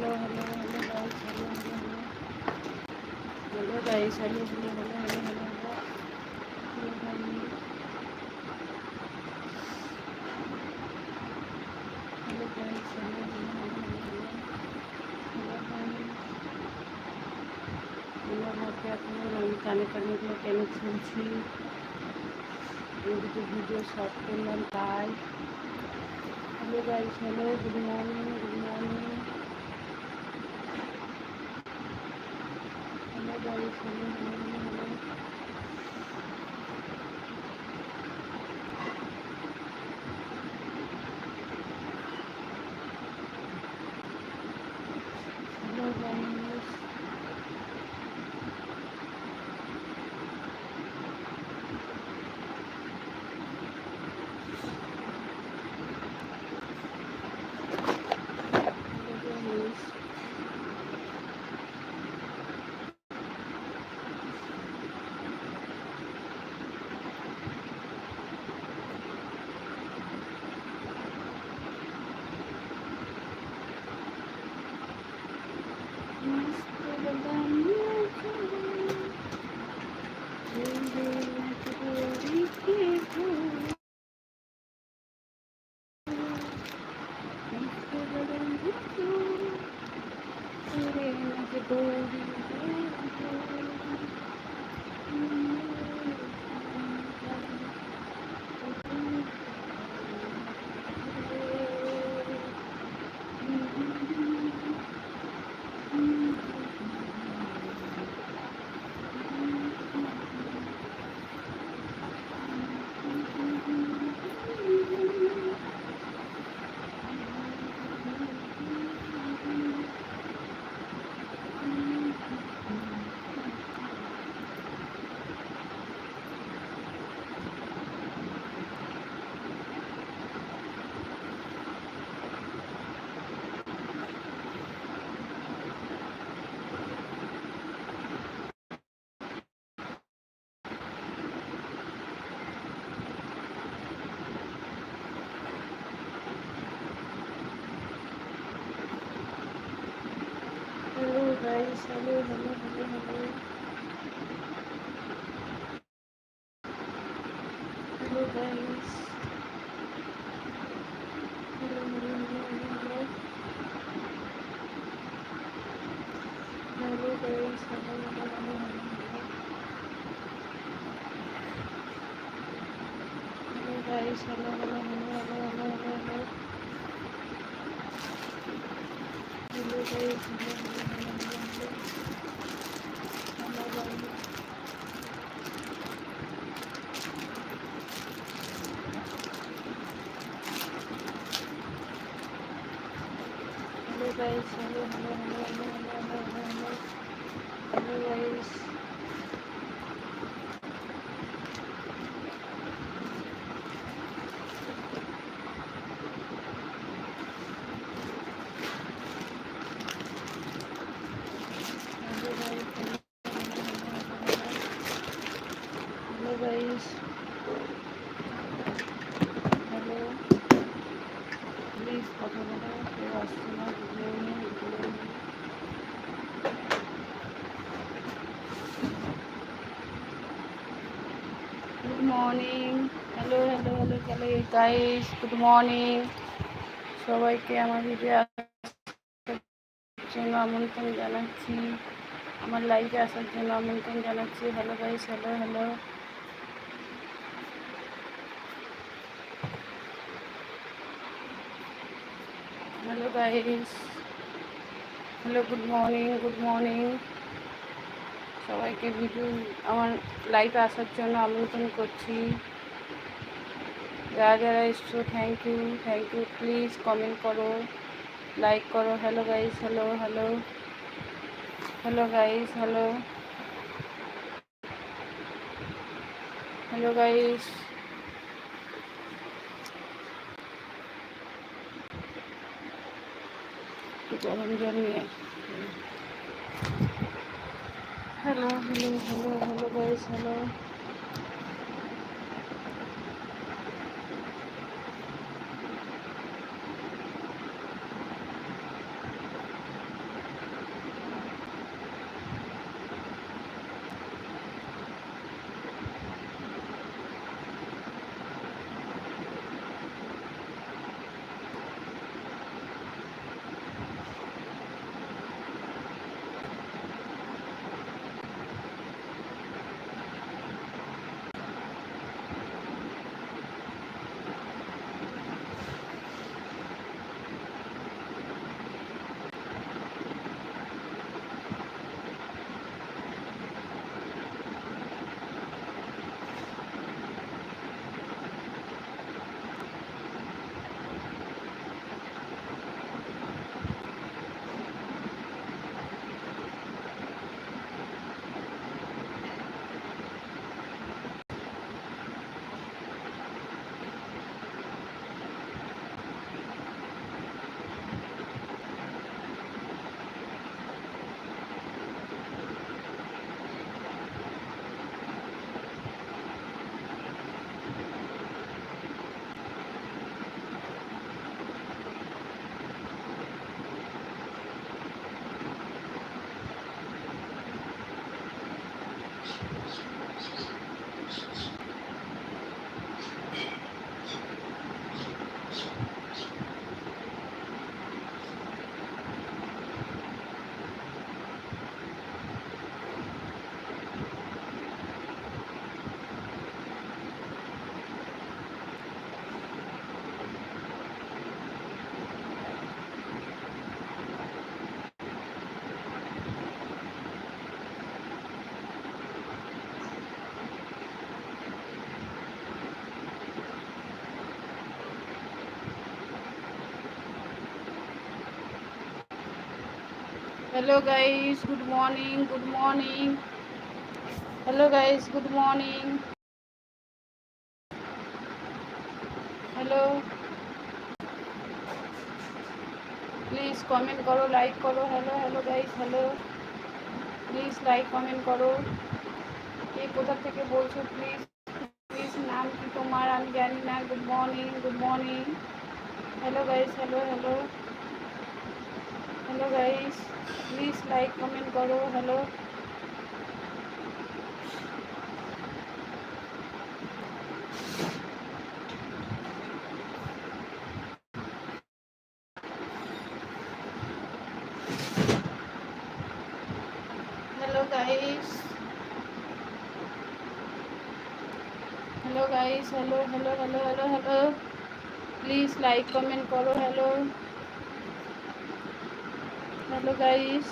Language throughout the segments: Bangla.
Hello hello hello guys hello hello hello guys hello hello hello hello hello কানে কানেগুলো কেন শুনছি দুটো ভিডিও শর্ট করলাম তাই hello guys hello good morning hello, hello, hello, hello. Hello guys. Hello, hello, hello, hello, hello. Guys, hello, hello, hello. Hello guys, hello, hello, hello, hello, hello, hello. Hello guys, hello, hello. 在一起 guys good morning সবাইকে আমার ভিডিও জন্য আমন্ত্রণ জানাচ্ছি। আমার লাইভে আসার জন্য আমন্ত্রণ জানাচ্ছি। Hello guys hello hello hello guys hello good morning good morning সবাইকে ভিডিও আমার লাইভে আসার জন্য আমন্ত্রণ করছি। যারা যারা এসছো thank you thank you please comment করো লাইক করো hello guys hello hello hello guys hello hello guys গরম জল নিয়ে। Hello hello hello hello guys hello hello, guys. Good morning. Good morning. Hello, guys. Good morning. Hello. Please comment করো লাইক করো hello hello guys hello please like comment করো কে কোথা থেকে বলছো প্লিজ প্লিজ নাম কি তোমার? আমি জানি না। Good morning good morning hello guys hello hello hello guys please like comment করো hello hello guys hello guys hello hello hello hello hello please like comment করো hello hello গাইস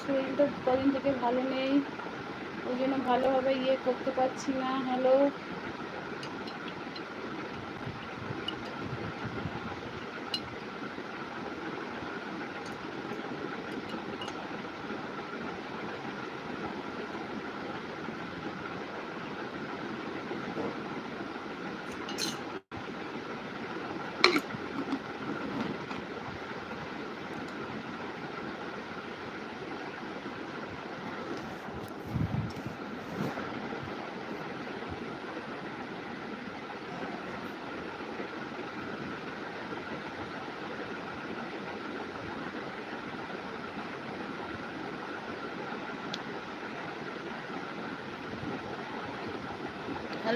শরীরটা কদিন থেকে ভালো নেই, ওই জন্য ভালোভাবে ইয়ে করতে পারছি না, hello.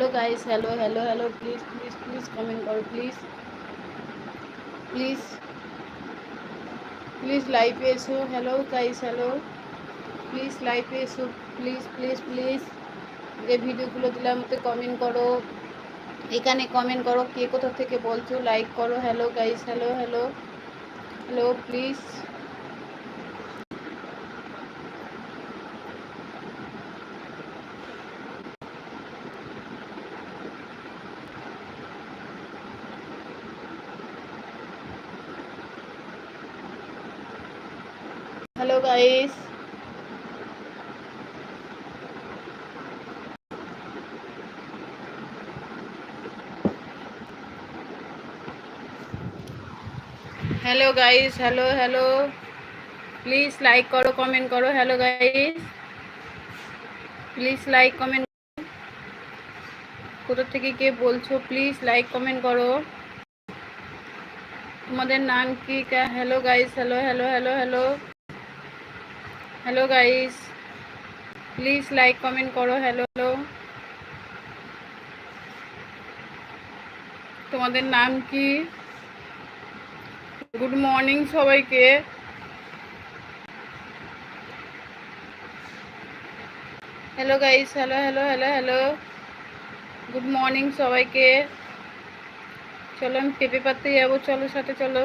Hello guys hello hello hello please please please comment করো প্লিজ প্লিজ প্লিজ লাইভে এসো হ্যালো গাইস হ্যালো প্লিজ লাইভে এসো প্লিজ প্লিজ প্লিজ যে ভিডিওগুলো দিলাম ওতে কমেন্ট করো। এখানে কমেন্ট করো কে কোথা থেকে বলছো? লাইক করো। Hello guys hello hello hello please hello, guys. Hello guys hello hello please like করো কমেন্ট করো hello guys please like comment কোথা থেকে কে বলছো? প্লিজ লাইক কমেন্ট করো তোমাদের নাম কি? Hello guys hello hello hello hello hello guys please like comment করো হ্যালো হ্যালো তোমাদের নাম কি? গুড মর্নিং সবাইকে। Hello guys hello hello hello hello good morning সবাইকে। চলো, আমি পেঁপে পাততে যাব। চলো, সাথে চলো।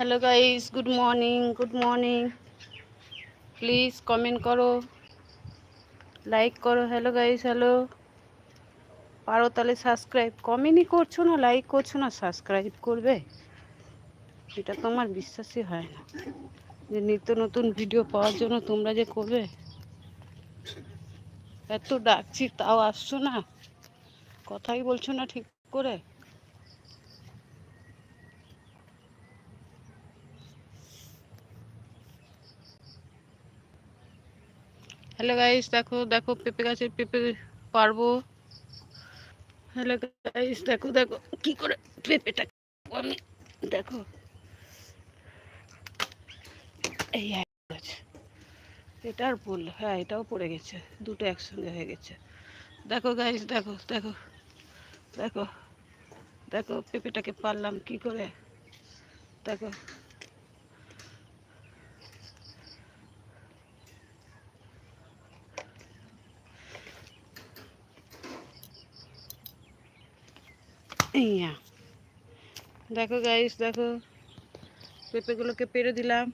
Hello guys good morning good morning please comment করো লাইক করো হ্যালো গাইস হ্যালো পারো তাহলে সাবস্ক্রাইব কমেন্টই করছ না লাইক করছ না সাবস্ক্রাইব করবে এটা তো আমার বিশ্বাসই হয় না যে নিত্য নতুন ভিডিও পাওয়ার জন্য তোমরা যে করবে এত ডাকছি তাও আসছো না কথাই বলছো না ঠিক করে হ্যালো গাইস দেখো দেখো পেঁপে গাছের পেঁপে পারব। হ্যালো গাইস দেখো দেখো, কি করে পেঁপেটা আমি? দেখো। এই গাছ। এটার ফুল হ্যাঁ এটাও পড়ে গেছে। দুটো একসঙ্গে হয়ে গেছে। দেখো গাইস দেখো দেখো দেখো দেখো পেঁপেটাকে পারলাম কি করে? দেখো। ইয়া দেখো গাইস দেখো। পেঁপেগুলোকে পেরে দিলাম।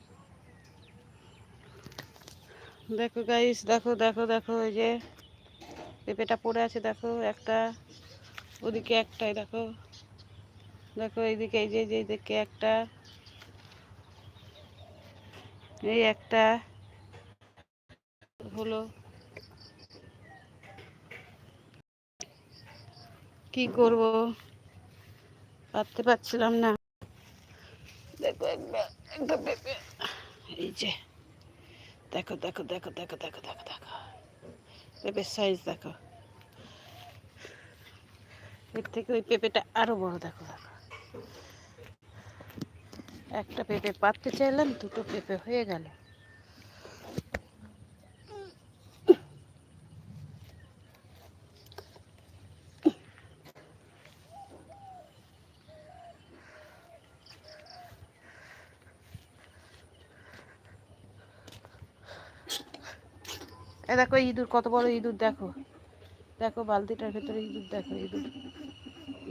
দেখো গাইস দেখো দেখো দেখো, এই যে পেঁপেটা পড়ে আছে, দেখো, একটা। ওদিকে একটাই, দেখো। দেখো, এইদিকে, এই যে যে দিকে একটা। এই একটা। হলো। কি করব? পারতে পারছিলাম না। দেখো একটা পেঁপে এই যে, দেখো দেখো দেখো দেখো দেখো দেখো দেখো। পেঁপের সাইজ দেখো। এর থেকে ওই পেঁপেটা আরও বড়, দেখো দেখো। একটা পেঁপে পাততে চাইলাম, দুটো পেঁপে হয়ে গেল। দেখো ইঁদুর, কত বড় ইঁদুর, দেখো। দেখো, বালতিটার ভেতরে ইঁদুর, দেখো ইঁদুর।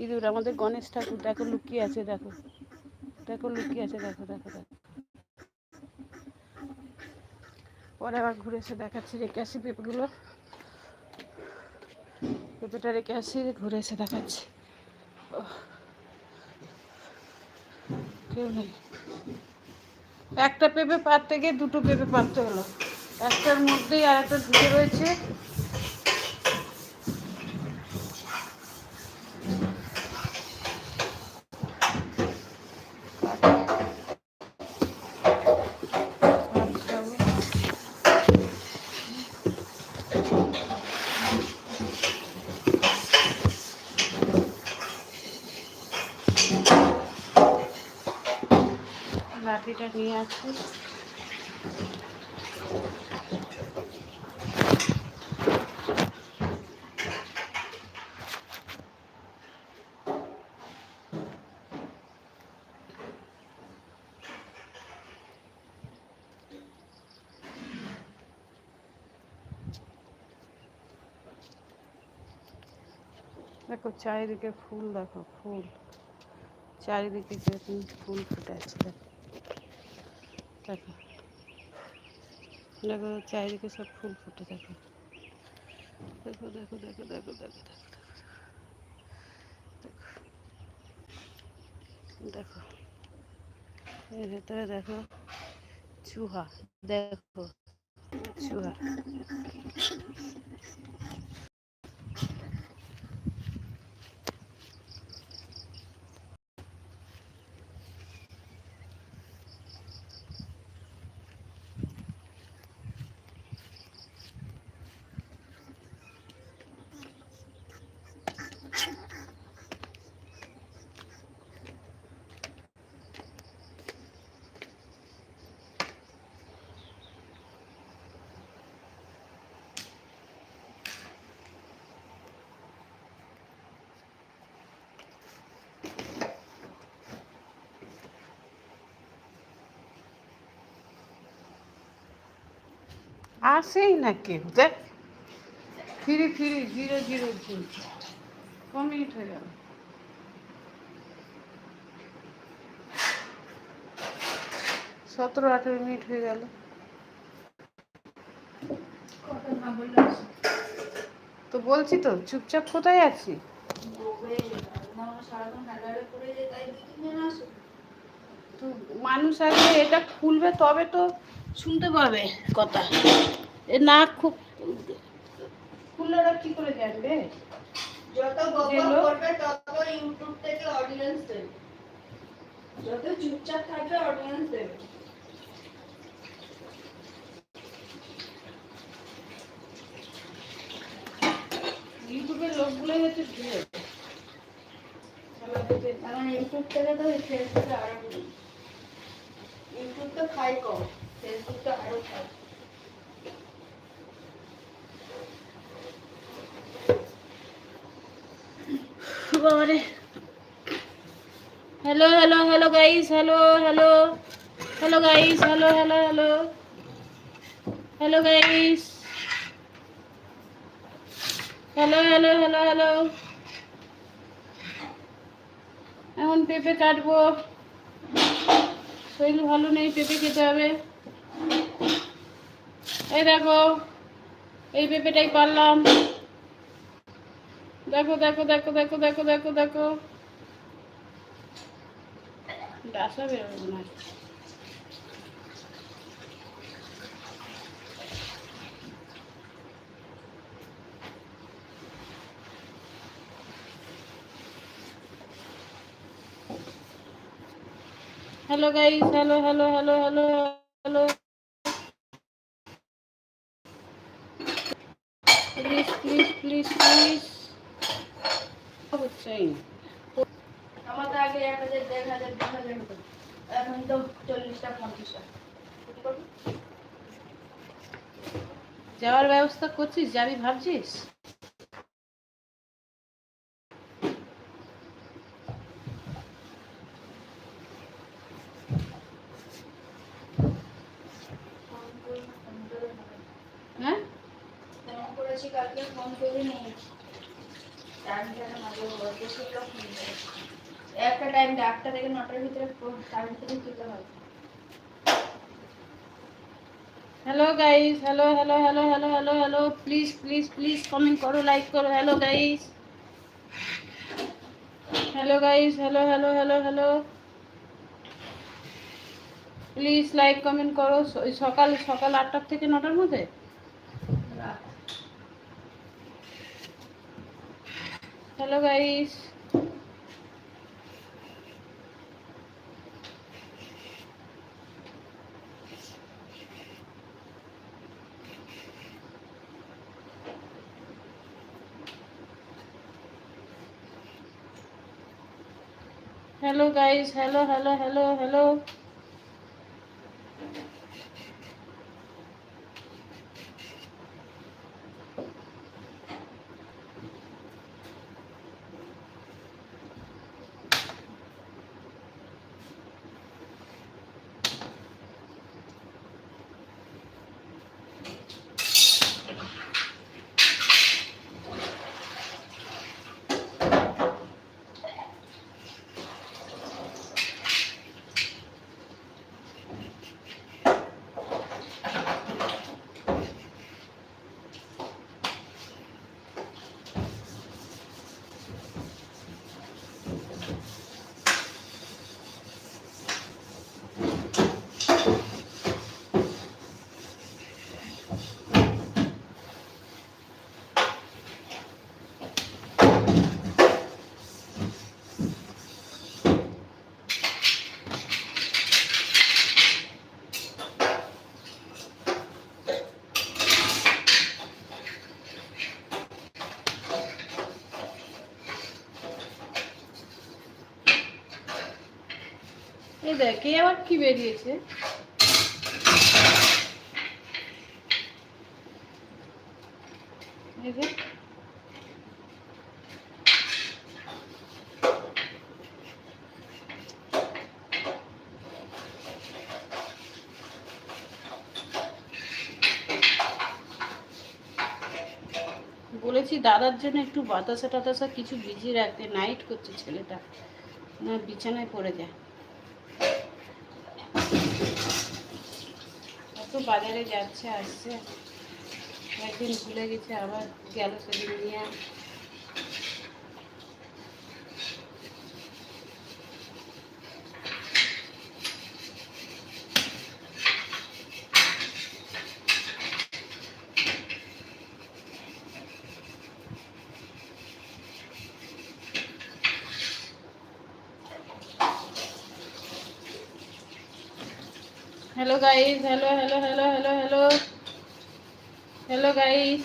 ইঁদুর, আমাদের গণেশ ঠাকুর, দেখো, লুকিয়ে আছে, দেখো। দেখো, লুকিয়ে আছে, দেখো দেখো দেখো। পরে আবার ঘুরে এসে দেখাচ্ছি রেখে আসি পেঁপেগুলো। পেঁপেটা রেখে আসি, ঘুরে এসে দেখাচ্ছি। কেউ নেই। একটা পেঁপে পারতে গিয়ে দুটো পেঁপে পারতে হলো। একটার মধ্যেই আর একটা ঢুকে রয়েছে। লাঠিটা নিয়ে আসছি। দেখো চারিদিকে ফুল দেখো ফুল চারিদিকে কিরকম ফুল ফুটে আছে দেখো দেখো চারিদিকে সব ফুল ফুটে থাকে দেখো দেখো দেখো দেখো দেখো দেখো দেখো এর ভেতরে দেখো চুহা দেখো চুহা আসেই না কেউ, দেখ। ফিরি ফিরি, জিরো জিরো মিনিট হয়ে গেল? সতেরো, আঠেরো মিনিট হয়ে গেল। তো বলছি তো, চুপচাপ কোথায় আছি? মানুষ আগে এটা খুলবে তবে তো শুনতে পাবে কথা। এ না খুব কি করে জানবে? যত করবে তত ইউটিউব থেকে অডিয়েন্স দেবে। যত চুপচাপ থাকবে অডিয়েন্স দেবে। ইউটিউবের লোকগুলোই হচ্ছে ভিড় এখন ইউটিউব থেকে তো ফেসবুকে আরও ইউটিউব তো খাই কম। ফেসবুকটা আরও খাই বাবারে। Hello hello hello guys hello hello hello guys hello hello hello hello guys hello hello hello hello এখন পেঁপে কাটবো। শরীর ভালো নেই, পেঁপে খেতে হবে। এই দেখো, এই পেঁপেটাই পারলাম দেখো দেখো দেখো দেখো দেখো দেখো দেখো। বেরোবে hello guys hello hello hello hello hello please please হচ্ছেই আমাদের আগে এক হাজার দেড় হাজার দু হাজার হতো। এখন তো চল্লিশটা পঞ্চাশটা যাওয়ার ব্যবস্থা করছিস যাবি ভাবছিস ফোন করি, ফোন করে নেবে। হ্যাঁ ফোন করেছি কালকে ফোন করিনি টাইম থাকে মাঝে বলতে ছিল ফোন করে। একটা টাইম আটটা থেকে নটার ভিতরে ফোন তার ভিতরে দিতে হয় hello guys hello hello hello hello hello hello please please please comment করো লাইক করো hello guys hello guys hello hello hello hello please like comment করো সকাল সকাল আটটার থেকে নটার মধ্যে? Hello guys hello guys hello hello hello hello দেখ আবার কি বেরিয়েছে? বলেছি, দাদার জন্য একটু বাতাসা টাতাসা কিছু ভিজিয়ে রাখতে। নাইট করছে ছেলেটা। না, বিছানায় পড়ে যায়। কত বাজারে যাচ্ছে আসছে। একদিন ভুলে গেছে আবার গেল সেদিন নিয়ে। Hello hello hello hello hello. Hello, guys.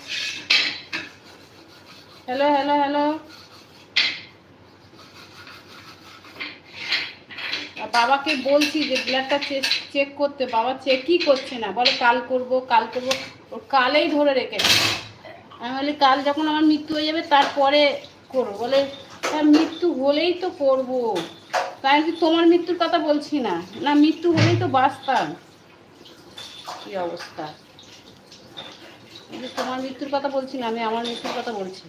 Hello hello hello. আর বাবাকে বলছি যে ব্লাডটা চেক করতে, বাবা চেকই করছে না? বলে কাল করব কাল করব। ওর কালেই ধরে রেখেছে আমি বলি, কাল যখন আমার মৃত্যু হয়ে যাবে, তারপরে করো। বলে তা মৃত্যু হলেই তো করব। তাই কি তোমার মৃত্যুর কথা বলছি না। না, মৃত্যু হলেই তো বাঁচতাম। কি অবস্থা? তোমার মৃত্যুর কথা বলছি না, আমি আমার মৃত্যুর কথা বলছি।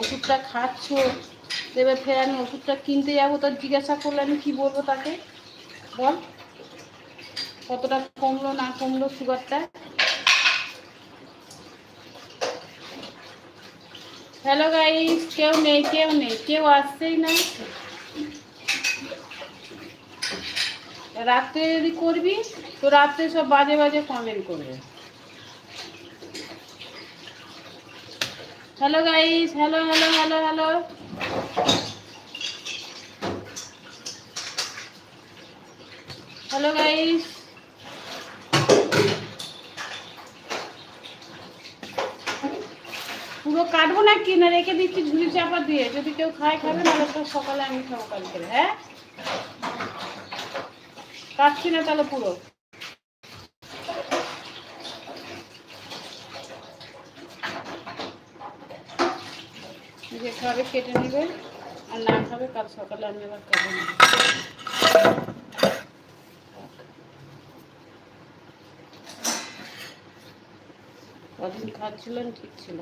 ওষুধটা খাচ্ছ এবার ফের আমি ওষুধটা কিনতে যাব তার জিজ্ঞাসা করলে আমি কি বলব তাকে? বল। কতটা কমলো, না কমলো সুগারটা? হ্যালো গাইস কেউ নেই কেউ নেই, কেউ আসছেই না। রাত্রে যদি করবি, তো রাত্রে সব বাজে বাজে কমেন্ট করবে। Hello guys hello hello hello hello hello guys পুরো কাটবো না কি না রেখে দিচ্ছি, ঝুড়ি চাপা দিয়ে। যদি কেউ খায়, খাবে তো সকালে আমি খাব কালকে। হ্যাঁ? কাটছি না তাহলে পুরো। যে খাবে, কেটে নেবে, আর না খাবে, কাল সকালে আমি আবার কেটে নেব কদিন খাচ্ছিলেন, ঠিক ছিল।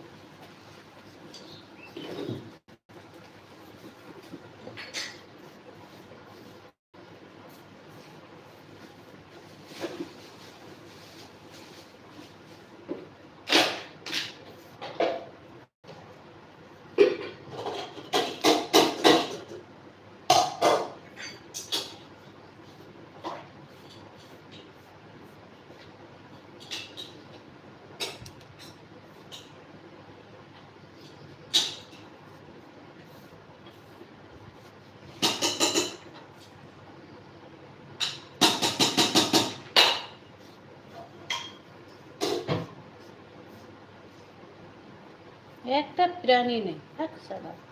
একটা প্রাণী নেই থাক সারা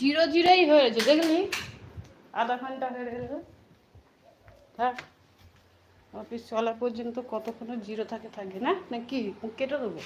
জিরো জিরোই হয়েছে দেখলি? আধা ঘণ্টা হয়ে গেল। হ্যাঁ অফিস চলা পর্যন্ত কতক্ষণ জিরো থাকে থাকে না? কি কেটে দেবো?